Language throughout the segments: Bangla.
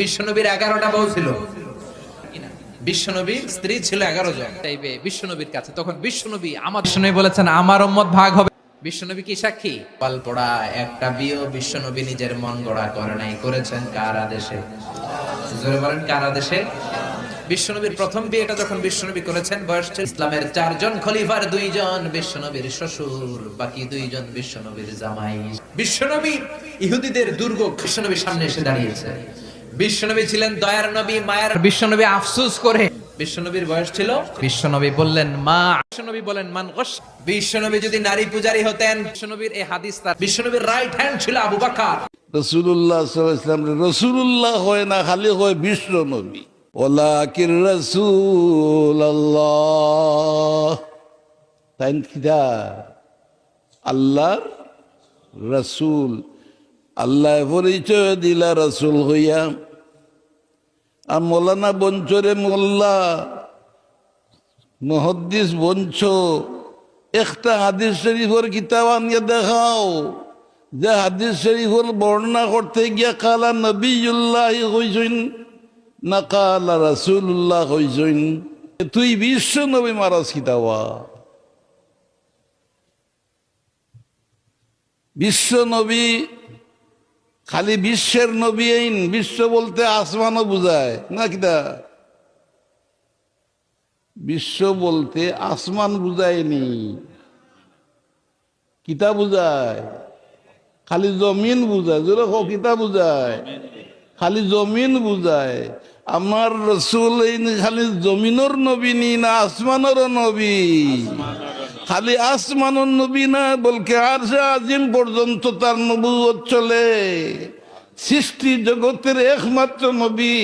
বিশ্বনবীর এগারোটা বউ ছিল। বিশ্বনবীর স্ত্রী ছিল এগারো জন। চাইবে বিশ্বনবীর কাছে তখন বিশ্বনবী আমার বিশ্বনবী বলেছেন, আমার উম্মত ভাগ হবে। বিশ্বনবী কি সাক্ষী? একটা বিয়ে বিশ্বনবী নিজের মন গড়া করে নাই। করেছেন কার আদেশে? জোরে বলেন, কার আদেশে? বিশ্বনবীর প্রথম বিয়েটা যখন বিশ্বনবী করেছেন, বয়স ইসলামের চারজন খলিফার দুইজন, বিশ্বনবীর শ্বশুর, বাকি দুইজন বিশ্বনবীর জামাই। বিশ্বনবী ইহুদিদের দুর্গ বিশ্বনবীর সামনে এসে দাঁড়িয়েছে। বিশ্বনবী ছিলেন দয়ার নবী মায়ের বিশ্বনবী আফসুস করে। বিশ্বনবীর বয়স ছিল বিশ্বনবী বললেন মা। বিশ্বনবী বলেন মান বিশ্বনবী যদি নারী পূজারী হতেন বিশ্বনবীর এই হাদিস তার। বিশ্বনবীর রাইট হ্যান্ড ছিল আবু বকর। রসুল্লাহ ইসলাম রসুল্লাহ হয় না খালি হয় বিশ্ব নবী ওলাকির রসুল আল্লাহ তাই কিতা আল্লাহর রসুল। আল্লাহ পরিচয় দিলা রসুল হইয়া। আর মৌলানা বঞ্চরে মোল্লা, মহদ্দিস বঞ্চ, একটা হাদিস শরীফর কিতাব আনিয়ে দেখাও, যে হাদিস শরীফর বর্ণনা করতে গিয়া কালা নবীল্লাহ হইছইন না কালা রাসুল্লাহ হইছইন তুই বিশ্ব নবী মারাস কিতাবা। বিশ্ব নবী খালি বিশ্বের নবী বিশ্ব বলতে আসমানও বুঝায়, না কিতা বিশ্ব বলতে আসমান বুঝায়নি কিতা বুঝায়? খালি জমিন বুঝায়, জোরে কও কিতা বুঝায়? খালি জমিন বুঝায়, আমার রসুল খালি জমিনের নবী নি না আসমানের নবী? খালি আসমানের নবী না, বলকে আর আজিম পর্যন্ত তার নবুয়ত চলে। সৃষ্টি জগতের একমাত্র নবী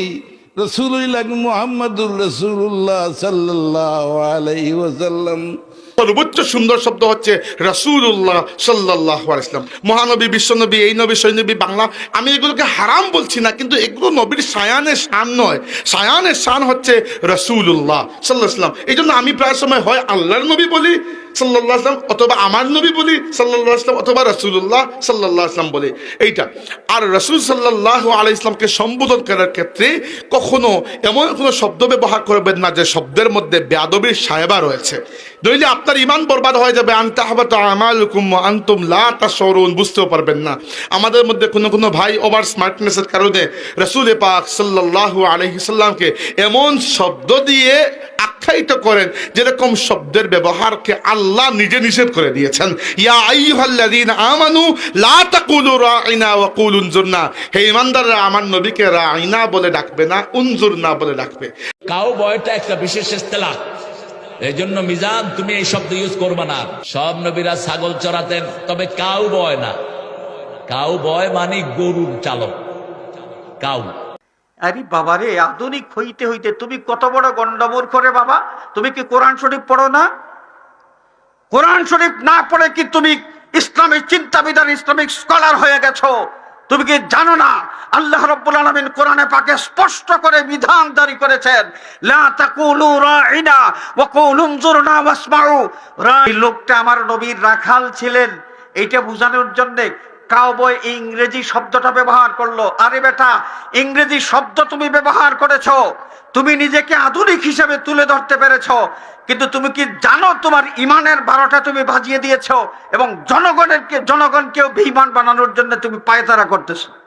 রসুল্লাহ মোহাম্মদুর রসুল্লাহ সাল্লাহ আলাইহি ওয়াসাল্লাম। সর্বোচ্চ সুন্দর শব্দ হচ্ছে রাসূলুল্লাহ সাল্লাল্লাহু আলাইহি ওয়াসাল্লাম। মহানবী, বিশ্বনবী, এই নবী, সেই নবী, বাংলা, আমি এগুলোকে হারাম বলছি না, কিন্তু এগুলো নবীর সায়ানের শান নয়। সায়ানের শান হচ্ছে রাসূলুল্লাহ সাল্লাল্লাহু আলাইহি ওয়াসাল্লাম। এই জন্য আমি প্রায় সময় হয় আল্লাহর নবী বলি সাল্লাল্লাহু আলাইহি ওয়াসাল্লাম অথবা আমার নবী বলি সাল্লাল্লাহু আলাইহি ওয়াসাল্লাম অথবা রসুল্লাহ সাল্লাল্লাহু আলাইহি ওয়াসাল্লাম বলি। এইটা। আর রাসূল সাল্লাল্লাহু আলাইহি ইসলামকে সম্বোধন করার ক্ষেত্রে কখনো এমন কোনো শব্দ ব্যবহার করবেন না যে শব্দের মধ্যে বেয়াদবির সাহেবা রয়েছে। নইলে আপনার ইমান বরবাদ হয়ে যাবে। আনতা হাবাত আমালুকুম ওয়া আনতুম লা তাশউরুন, বুঝতেও পারবেন না। আমাদের মধ্যে কোনো কোনো ভাই ওভার স্মার্টনেসের কারণে রাসূল পাক সাল্লাল্লাহু আলাইহি সাল্লামকে এমন শব্দ দিয়ে আখ্যায়িত করেন যেরকম শব্দের ব্যবহারকে আল্লাহ নিজে নিষেধ করে দিয়েছেন। ইয়া আইয়ুহাল্লাযীনা আমানু লা তাকুলু রাইনা ওয়া কুলু উনজুরনা হে ইমানদাররা আমার নবীকে রাইনা বলে ডাকবে না উনজুরনা বলে ডাকবে। কাউ বয়টা একটা বিশেষ ইস্তেলা। এই জন্য মিজান তুমি এই শব্দ ইউজ করবা না। সব নবীরা ছাগল চড়াতেন তবে কাউ বয় না। কাউ বয় মানে গরুর চালক। কাউ। আরে বাবা রে আধুনিক হইতে হইতে তুমি কত বড় গন্ডমূর করে বাবা। তুমি কি কোরআন শরীফ পড়ো না? কোরআন শরীফ না পড়ে কি তুমি ইসলামিক চিন্তাবিদার ইসলামিক স্কলার হয়ে গেছো? তুমি কি জানো না? আল্লাহ রব্বুল আলমিন কোরআনে পাকে স্পষ্ট করে বিধান জারি করেছেন লোকটা আমার নবীর রাখাল ছিলেন। এইটা বোঝানোর জন্য কাউবয় ইংরেজি শব্দটা ব্যবহার করল। আরে বেটা, ইংরেজি শব্দ তুমি ব্যবহার করেছ। তুমি নিজেকে আধুনিক হিসেবে তুলে ধরতে পেরেছ। কিন্তু তুমি কি জানো তোমার ইমানের বারোটা তুমি বাজিয়ে দিয়েছ এবং জনগণের জনগণকেও বেঈমান বানানোর জন্য তুমি পায়তারা করতেছো?